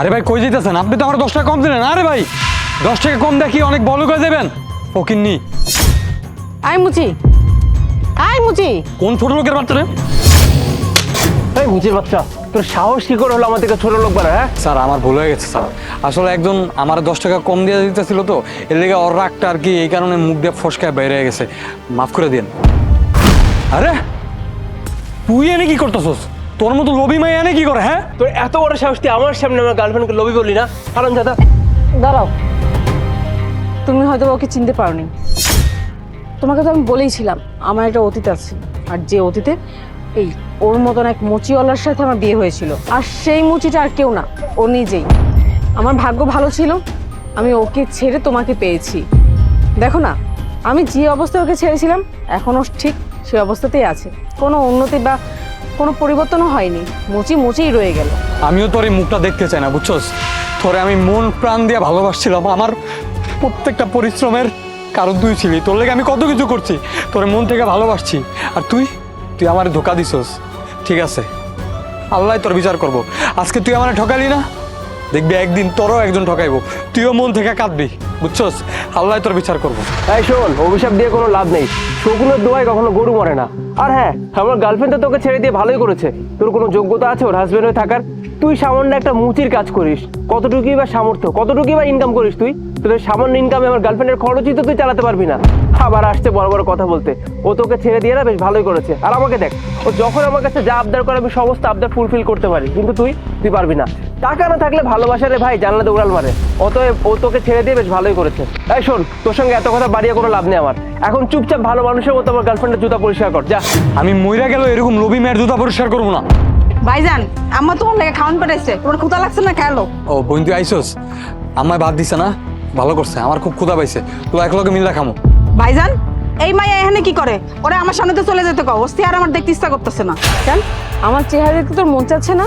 আরে ভাই কই যেতেছেন আপনি তো আমার দশ টাকা কম দিলেন। আরে ভাই দশ টাকা কম দেখি অনেক বড় করে দেবেন ফকিন্নি। আই মুচি। আই মুচি। কোন ছোট লোকের বাচ্চা রে? এই মুচির বাচ্চা তোর সাহস কি করে হলো আমার আমাদেরকে ছোট লোক বানা হ্যাঁ? স্যার আমার ভুল হয়ে গেছে স্যার। আসলে একজন আমার দশ টাকা কম দিয়ে দিতেছিল তো এর লেগে ওর রাগটা আর কি এই কারণে মুখ দিয়ে ফসকায় হয়ে গেছে। মাফ করে দিন আরে তুই এনে কি করতেছস? তোর মতো লবি মাই এনে কি করে হ্যাঁ? তোর এত বড় সাহস তুই আমার সামনে আমার গার্লফ্রেন্ডকে লবি বললি না? হারাম দাদা দাঁড়াও। তুমি হয়তো বা ওকে চিনতে পারোনি। তোমাকে তো আমি বলেইছিলাম আমার একটা অতীত আছে। আর যে অতীতে এই ওর মতন এক মুচিওয়ালার সাথে আমার বিয়ে হয়েছিল। আর সেই মুচিটা আর কেউ না ও নিজেই। আমার ভাগ্য ভালো ছিল আমি ওকে ছেড়ে তোমাকে পেয়েছি। দেখো না আমি যে অবস্থায় ওকে ছেড়েছিলাম এখনও ঠিক সেই অবস্থাতেই আছে। কোনো উন্নতি বা কোনো পরিবর্তনও হয়নি। মুচি মুচিই রয়ে গেল। আমিও তোর এই মুখটা দেখতে চাই না, বুঝছস? তোরে আমি মন প্রাণ দিয়ে ভালোবাসছিলাম। আমার প্রত্যেকটা পরিশ্রমের কারণ তুই ছিলি। তোর লেগে আমি কত কিছু করছি। তোর মন থেকে ভালোবাসছি। আর তুই তুই আমার ধোকা দিছস। ঠিক আছে। আল্লাহ তোর বিচার করব। আজকে তুই আমার ঠকালি না? দেখবি একদিন তোরও একজন ঠকাইবো। তুইও মন থেকে কাঁদবি। বুঝছস? আল্লাহ তোর বিচার করব। এই শোন, অভিশাপ দিয়ে কোনো লাভ নেই। শকুনের দোয়ায় কখনো গরু মরে না। আর হ্যাঁ আমার গার্লফ্রেন্ড তো তোকে ছেড়ে দিয়ে ভালোই করেছে। তোর কোনো যোগ্যতা আছে ওর হাজবেন্ড হয়ে থাকার? তুই সামান্য একটা মুচির কাজ করিস। কতটুকুই বা সামর্থ্য, কতটুকুই বা ইনকাম করিস তুই? তোদের সামান্য ইনকামে আমার গার্লফ্রেন্ডের খরচই তো তুই চালাতে পারবি না। আবার আসছে বড় বড় কথা বলতে। ও তোকে ছেড়ে দিয়ে না বেশ ভালোই করেছে। আর আমাকে দেখ, ও যখন আমার কাছে যা আবদার করে আমি সমস্ত আবদার ফুলফিল করতে পারি। কিন্তু তুই তুই পারবি না। টাকা না থাকলে ভালোবাসা রে ভাই জানলা দৌড়াল মারে। অতএব ও তোকে ছেড়ে দিয়ে বেশ ভালোই করেছে। এই শোন তোর সঙ্গে এত কথা বাড়িয়ে কোনো লাভ নেই আমার। এখন চুপচাপ ভালো মানুষের মতো আমার গার্লফ্রেন্ডের জুতা পরিষ্কার কর যা। আমি মইরা গেল এরকম লবি মেয়ের জুতা পরিষ্কার করব না। ভাইজান আম্মা তোমার লাগে খাওয়ান পাঠাইছে তোমার ক্ষুদা লাগছে না খেলো ও বোন তুই আইসস? আমায় বাদ দিছে না? ভালো করছে আমার খুব ক্ষুধা পাইছে। তুই একলগে মিল্লা খামো। ভাইজান এই মাইয়া এখানে কি করে? ওরে আমার সামনে তো চলে যেতে কও। অস্তি আর আমার দেখতে ইচ্ছা করতেছে না। কেন? আমার চেহারা দেখতে তোর মন চাচ্ছে না?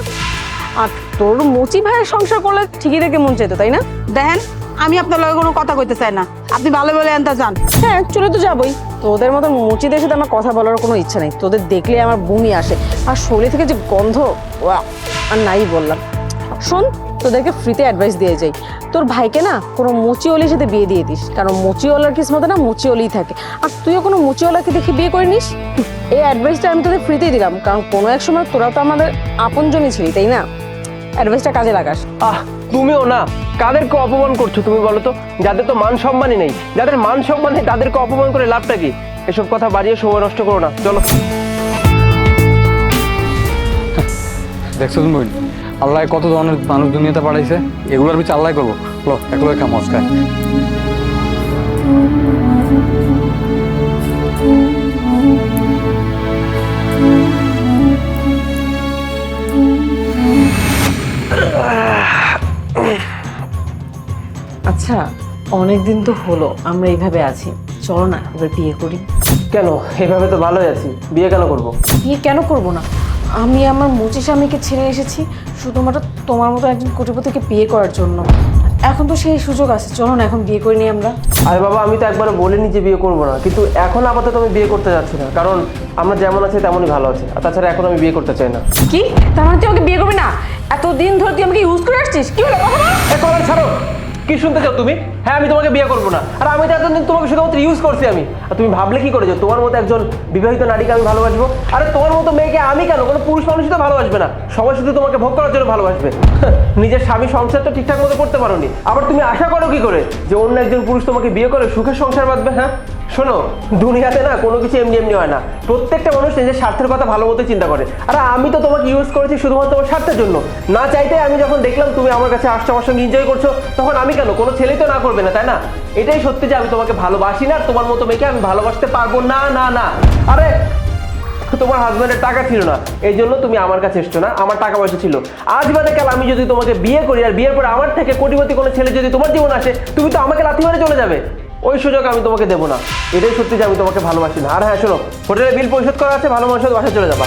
আর তোর মুচি ভাইয়ের সংসার করলে ঠিকই দেখে মন চাইতো তাই না? দেখেন আমি আপনার লগে কোনো কথা কইতে চাই না। আপনি ভালো বলে আনতে যান। হ্যাঁ চলে তো যাবোই। তোদের মতো মুচিদের সাথে আমার কথা বলার কোনো ইচ্ছা নেই। তোদের দেখলে আমার বমি আসে। আর শরীর থেকে যে গন্ধ ওয়া, আর নাই বললাম। শোন তোদেরকে ফ্রিতে অ্যাডভাইস দিয়ে যাই। তোর ভাইকে না কোনো মুচিওলির সাথে বিয়ে দিয়ে দিস। কারণ মুচিওয়ালার কিসমতে না মুচিওলিই থাকে। আর তুইও কোনো মুচিওয়ালাকে দেখে বিয়ে করে নিস? এই অ্যাডভাইসটা আমি তোদের ফ্রিতেই দিলাম। কারণ কোনো এক সময় তোরা তো আমাদের আপনজনই ছিলি তাই না? অ্যাডভাইসটা কাজে লাগাস। আহ তুমিও না। কাদেরকে অপমান করছ তুমি বলো তো? যাদের তো মান সম্মানই নেই। যাদের মান সম্মান নেই তাদেরকে অপমান করে লাভটা কি? এসব কথা বাড়িয়ে সময় নষ্ট করো না। চলো। দেখছ তুমি? আল্লাহ কত ধরনের মানুষ দুনিয়াতে পাঠাইছে? এগুলোর বিচার আল্লাহ করব। লো একলো একটা মস্কায়। আচ্ছা অনেক দিন তো হলো আমরা এইভাবে আছি। চলো না এবার বিয়ে করি। কেন? এভাবে তো ভালোই আছি। বিয়ে কেন করব? বিয়ে কেন করব না? আমি আমার মুচি স্বামীকে ছেড়ে এসেছি শুধুমাত্র তোমার মতো একজন কোটিপতিকে বিয়ে করার জন্য। এখন তো সেই সুযোগ আছে চলো না এখন বিয়ে করে নিই আমরা। আরে বাবা আমি তো একবার বলিনি যে বিয়ে করব না কিন্তু এখন আপাতত আমি বিয়ে করতে যাচ্ছি না কারণ আমরা যেমন আছি তেমনই ভালো আছে। আর তাছাড়া এখন আমি বিয়ে করতে চাই না। কি? তার মানে তুই আমাকে বিয়ে করবি না? এতদিন ধরে তুই আমাকে ইউজ করে আসছিস? কি হলো? কথা ছাড়ো! কি শুনতে চাও তুমি? হ্যাঁ আমি তোমাকে বিয়ে করব না। আর আমি তো এতদিন তোমাকে শুধুমাত্র ইউজ করছি আমি। আর তুমি ভাবলে কি করে যে তোমার মতো একজন বিবাহিত নারীকে আমি ভালোবাসবো? আরে, তোমার মতো মেয়েকে আমি কেন? কোনো পুরুষ মানুষই তো ভালোবাসবে না। সবাই শুধু তোমাকে ভোগ করার জন্য ভালোবাসবে। নিজের স্বামী সংসার তো ঠিকঠাক মতো করতে পারোনি। আবার তুমি আশা করো কি করে যে অন্য একজন পুরুষ তোমাকে বিয়ে করে সুখের সংসার বাঁধবে হ্যাঁ? শোনো, দুনিয়াতে না কোনো কিছু এমনি এমনি হয় না। প্রত্যেকটা মানুষ নিজের স্বার্থের কথা ভালো মতো চিন্তা করে। আর আমি তো তোমাকে ইউজ করেছি শুধুমাত্র তোমার স্বার্থের জন্য। না চাইতে আমি যখন দেখলাম তুমি আমার কাছে আসছো, আমার সঙ্গে এনজয় করছ, তখন আমি কেন? কোনো ছেলেই তো না করবে না, তাই না? এটাই সত্যি যে আমি তোমাকে ভালোবাসি না তোমার মতো মেয়েকে আমি ভালোবাসতে পারব না না না। আরে, তোমার হাজব্যান্ডের টাকা ছিল না, এই জন্য তুমি আমার কাছে এসছো না, আমার টাকা পয়সা ছিল। আজ বাদে কাল আমি যদি তোমাকে বিয়ে করি, আর বিয়ের পরে আমার থেকে কোটিপতি কোনো ছেলে যদি তোমার জীবন আসে, তুমি তো আমাকে লাথি মারে চলে যাবে। ওই সুযোগ আমি তোমাকে দেবো না। এটাই সত্যি যে আমি তোমাকে ভালোবাসি না। আর হ্যাঁ শোনো হোটেলের বিল পরিশোধ করা আছে, ভালো মানুষের বাসায় চলে যাবা।